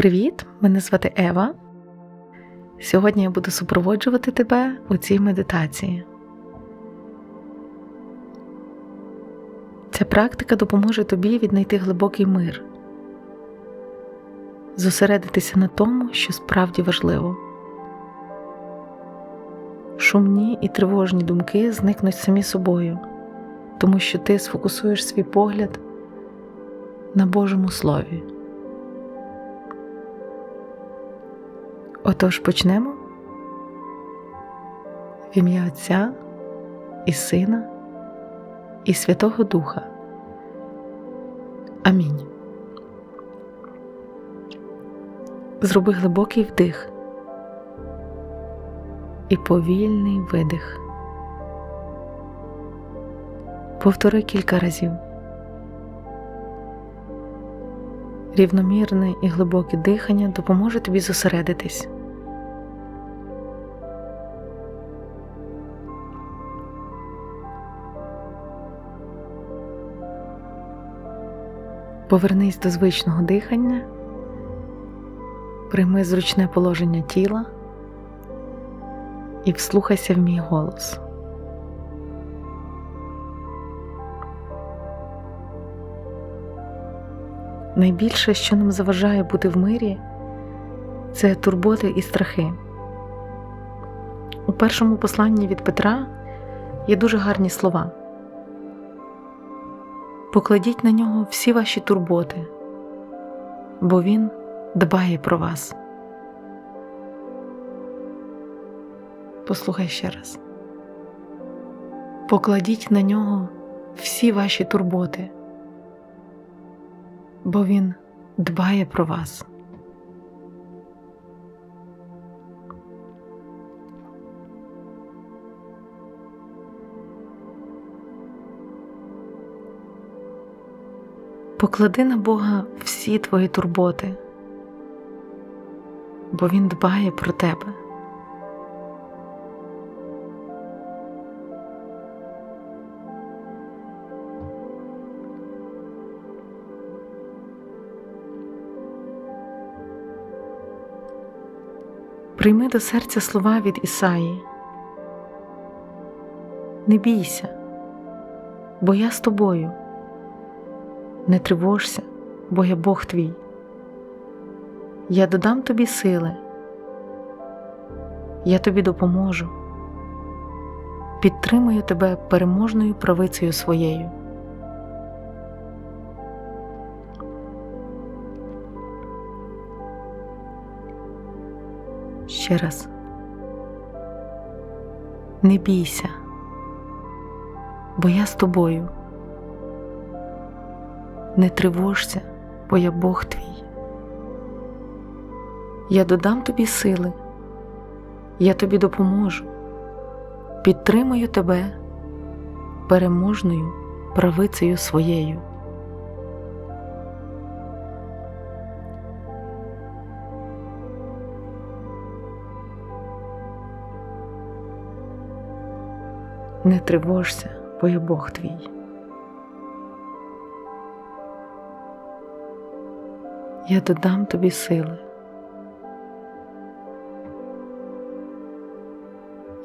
Привіт! Мене звати Ева. Сьогодні я буду супроводжувати тебе у цій медитації. Ця практика допоможе тобі віднайти глибокий мир, зосередитися на тому, що справді важливо. Шумні і тривожні думки зникнуть самі собою, тому що ти сфокусуєш свій погляд на Божому Слові. Отож почнемо в ім'я Отця і Сина і Святого Духа. Амінь. Зроби глибокий вдих і повільний видих. Повтори кілька разів. Рівномірне і глибоке дихання допоможе тобі зосередитись. Повернись до звичного дихання, прийми зручне положення тіла і вслухайся в мій голос. Найбільше, що нам заважає бути в мирі, це турботи і страхи. У першому посланні від Петра є дуже гарні слова. Покладіть на нього всі ваші турботи, бо Він дбає про вас. Послухай ще раз. Покладіть на нього всі ваші турботи, бо Він дбає про вас. Поклади на Бога всі твої турботи, бо Він дбає про тебе. Прийми до серця слова від Ісаї. Не бійся, бо я з тобою. Не тривожся, бо я Бог твій. Я додам тобі сили, я тобі допоможу, підтримую тебе переможною правицею своєю. Ще раз. Не бійся, бо я з тобою. Не тривожся, бо я Бог твій. Я додам тобі сили, я тобі допоможу, підтримую тебе переможною правицею своєю. Не тривожся, бо я Бог твій. Я додам тобі сили.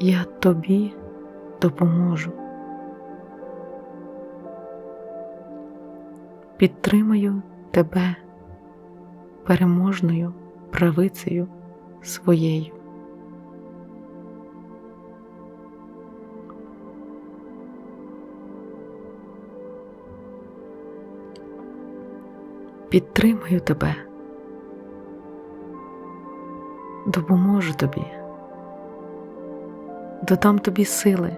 Я тобі допоможу. Підтримаю тебе переможною правицею своєю. Підтримаю тебе, допоможу тобі, додам тобі сили.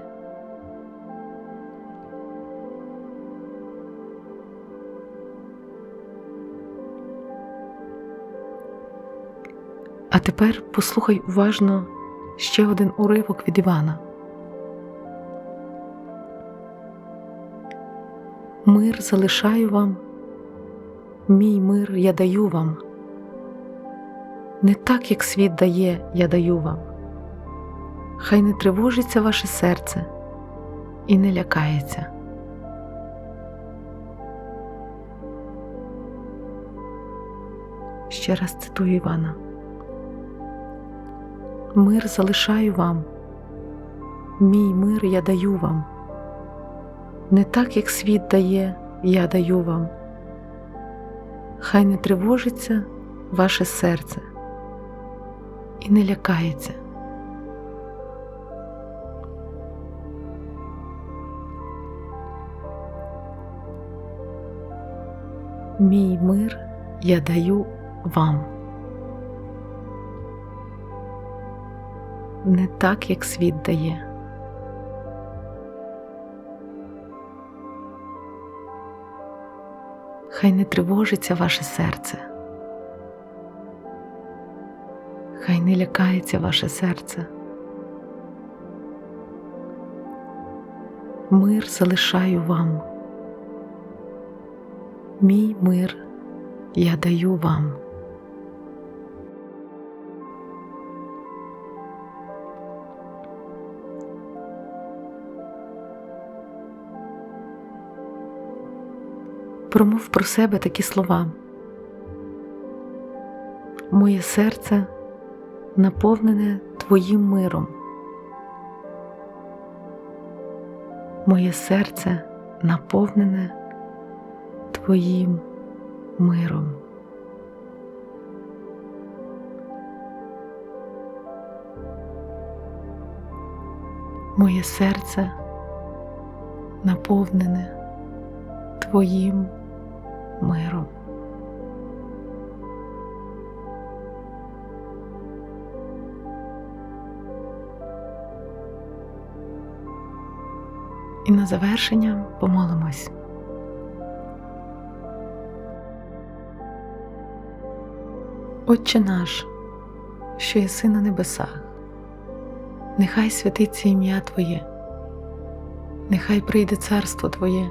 А тепер послухай уважно ще один уривок від Івана. Мир залишаю вам, мій мир я даю вам. Не так, як світ дає, я даю вам. Хай не тривожиться ваше серце і не лякається. ще раз цитую Івана. Мир залишаю вам, мій мир я даю вам. Не так, як світ дає, я даю вам. Хай не тривожиться ваше серце і не лякається. Мій мир я даю вам. Не так, як світ дає. Хай не тривожиться ваше серце. Хай не лякається ваше серце. Мир залишаю вам. Мій мир я даю вам. Промов про себе такі слова. Моє серце наповнене Твоїм миром. Моє серце наповнене Твоїм миром. Моє серце наповнене Твоїм миром. І на завершення помолимось. Отче наш, що єси на небесах, нехай святиться ім'я Твоє, нехай прийде царство Твоє,